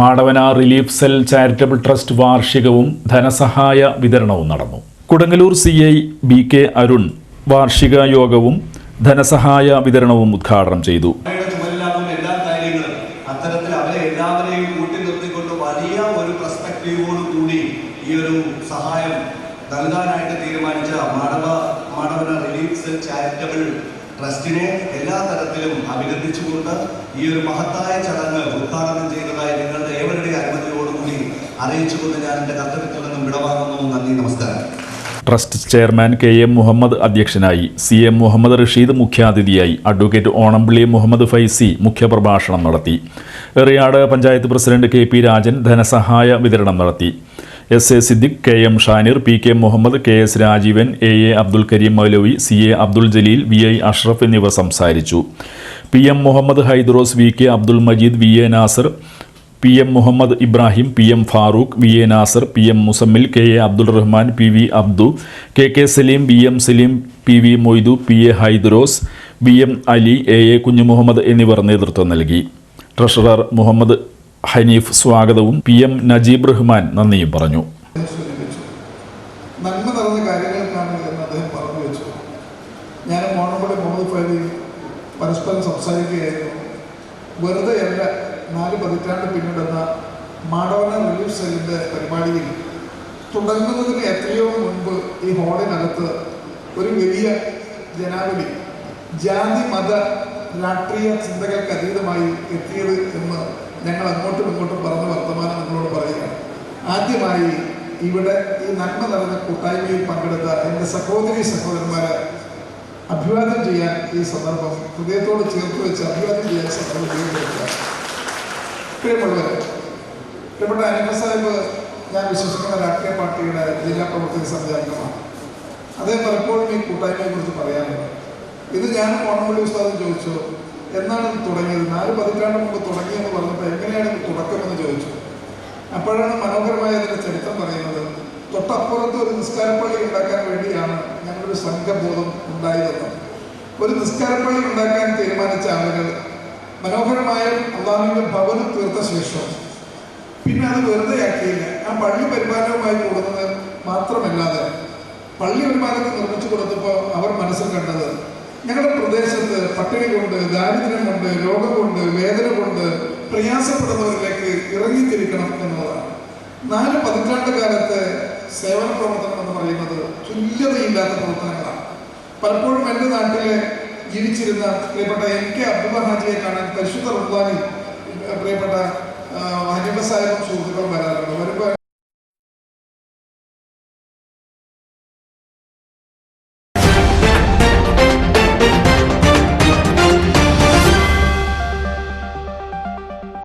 Madavana relief cell charitable trust വാർഷികവും ധനസഹായ വിതരണവും നടന്നു. Kudangallur C I B K Arun വാർഷിക യോഗവും ധനസഹായ വിതരണവും ഉദ്ഘാടനം ചെയ്തു. അത്തരത്തിൽ അവരെ എല്ലാവരെയും നിർത്തിക്കൊണ്ട് വലിയ ഒരു കൂടി ഈ ഒരു സഹായം നൽകാനായിട്ട് തീരുമാനിച്ച Madava Madavana relief cell charitable ട്രസ്റ്റിനെ എല്ലാ തരത്തിലും അഭിനന്ദിച്ചുകൊണ്ട് ഈ ഒരു മഹത്തായ ചടങ്ങ് ഉദ്ഘാടനം ചെയ്തതായി നിങ്ങളുടെ ഏവരുടെ അനുമതിയോടുകൂടി അറിയിച്ചുകൊണ്ട് ഞാൻ എന്റെ കർത്തവ്യത്തിൽ നിന്നും വിടവാങ്ങുന്നു. നന്ദി നമസ്കാരം. Trust chairman K M Muhammad അധ്യക്ഷനായി സി എം മുഹമ്മദ് റഷീദ് മുഖ്യാതിഥിയായി അഡ്വക്കേറ്റ് ഓണംപിള്ളി മുഹമ്മദ് ഫൈസി മുഖ്യപ്രഭാഷണം നടത്തി. Eriyad panchayat president K P Rajan ധനസഹായ വിതരണം നടത്തി. S A Siddique K M Shanir P K Muhammad K S Rajeevan A A Abdul Kareem Moulavi C A Abdul Jaleel V I Ashraf എന്നിവ സംസാരിച്ചു. P M Muhammad Haidros V K Abdul Majeed V A Nasar P M Muhammad Ibrahim P M Farooq V A Nasar P M Muzammil K A Abdul Rahman P V Abdu K K Saleem V M Saleem P V Moidu P A Haidros B M Ali A A Kunju Muhammad എന്നിവർ നേതൃത്വം നൽകി. Treasurer Muhammad Hanif സ്വാഗതവും P M Najeeb Rahman നന്ദിയും പറഞ്ഞു. നന്മ അദ്ദേഹം പറഞ്ഞു വെച്ചു. ഞാൻ നാല് പതിറ്റാണ്ട് തുടങ്ങുന്നതിന് എത്രയോ മുൻപ് ഈ ഹോളിനകത്ത് ഒരു വലിയ ജനാവലി ജാതി മത രാഷ്ട്രീയ ചിന്തകൾക്ക് അതീതമായി എത്തിയത് എന്ന് ഞങ്ങൾ അങ്ങോട്ടും ഇങ്ങോട്ടും പറഞ്ഞ വർത്തമാനം നിങ്ങളോട് പറയുകയാണ് ആദ്യമായി ഇവിടെ ഈ നന്മ നിറഞ്ഞ കൂട്ടായ്മയിൽ പങ്കെടുത്ത എന്റെ സഹോദരി സഹോദരന്മാരെ അഭിവാദ്യം ചെയ്യാൻ ഈ സന്ദർഭം ഹൃദയത്തോട് ചേർത്ത് വെച്ച് അഭിവാദ്യം ചെയ്യാൻ സന്ദർഭം ഉപയോഗിക്കുക. പ്രിയമുള്ളവരെ പ്രിയപ്പെട്ട അനിമ സാഹിബ് ഞാൻ വിശ്വസിക്കുന്ന രാഷ്ട്രീയ പാർട്ടിയുടെ ജില്ലാ പ്രവർത്തക അംഗമാണ്. അദ്ദേഹം പലപ്പോഴും ഈ കൂട്ടായ്മയെ കുറിച്ച് പറയാറുണ്ട്. ഇത് ഞാൻ ഓണംപള്ളി ഉസ്താദ് ചോദിച്ചു. എന്നാണ് ഇത് തുടങ്ങിയത്? നാല് പതിറ്റാണ്ട് മുമ്പ് തുടങ്ങിയെന്ന് പറഞ്ഞപ്പോൾ എങ്ങനെയാണ് ഇത് തുടക്കമെന്ന് ചോദിച്ചു. അപ്പോഴാണ് മനോഹരമായ അതിന്റെ ചരിത്രം പറയുന്നത്. തൊട്ടപ്പുറത്ത് ഒരു നിസ്കാരപ്പള്ളി ഉണ്ടാക്കാൻ വേണ്ടിയാണ് ഞങ്ങളൊരു സംഘബോധം ഉണ്ടായതെന്ന്. ഒരു നിസ്കാരപ്പള്ളി ഉണ്ടാക്കാൻ തീരുമാനിച്ച ആളുകൾ മനോഹരമായ അള്ളാഹുവിന്റെ ഭവനം തീർത്ത ശേഷം. പിന്നെ അത് വെറുതെ ആക്കിയില്ല. ആ പള്ളി പരിപാലനവുമായി കൂടുന്നത് മാത്രമല്ലാതെ പള്ളി ഒരു നിർമ്മിച്ചു കൊടുത്തപ്പോൾ അവർ മനസ്സിൽ കണ്ടത് ഞങ്ങളുടെ പ്രദേശത്ത് പട്ടിണി കൊണ്ട് ദാരിദ്ര്യം കൊണ്ട് രോഗം കൊണ്ട് വേദന കൊണ്ട് പ്രയാസപ്പെടുന്നവരിലേക്ക് ഇറങ്ങിത്തിരിക്കണം എന്നുള്ളതാണ് നാല് പതിറ്റാണ്ട് കാലത്തെ സേവന പ്രവർത്തനം എന്ന് പറയുന്നത് തുല്യതയില്ലാത്ത പ്രവർത്തനങ്ങളാണ്. പലപ്പോഴും എന്റെ നാട്ടിലെ ജീവിച്ചിരുന്ന പ്രിയപ്പെട്ട എം കെ അബ്ദുള്ള ഹാജിയെ കാണാൻ പരിശുദ്ധ റുബാനി പ്രിയപ്പെട്ട ഹനിമ സാഹിബും സുഹൃത്തുക്കളും വരാറുണ്ട്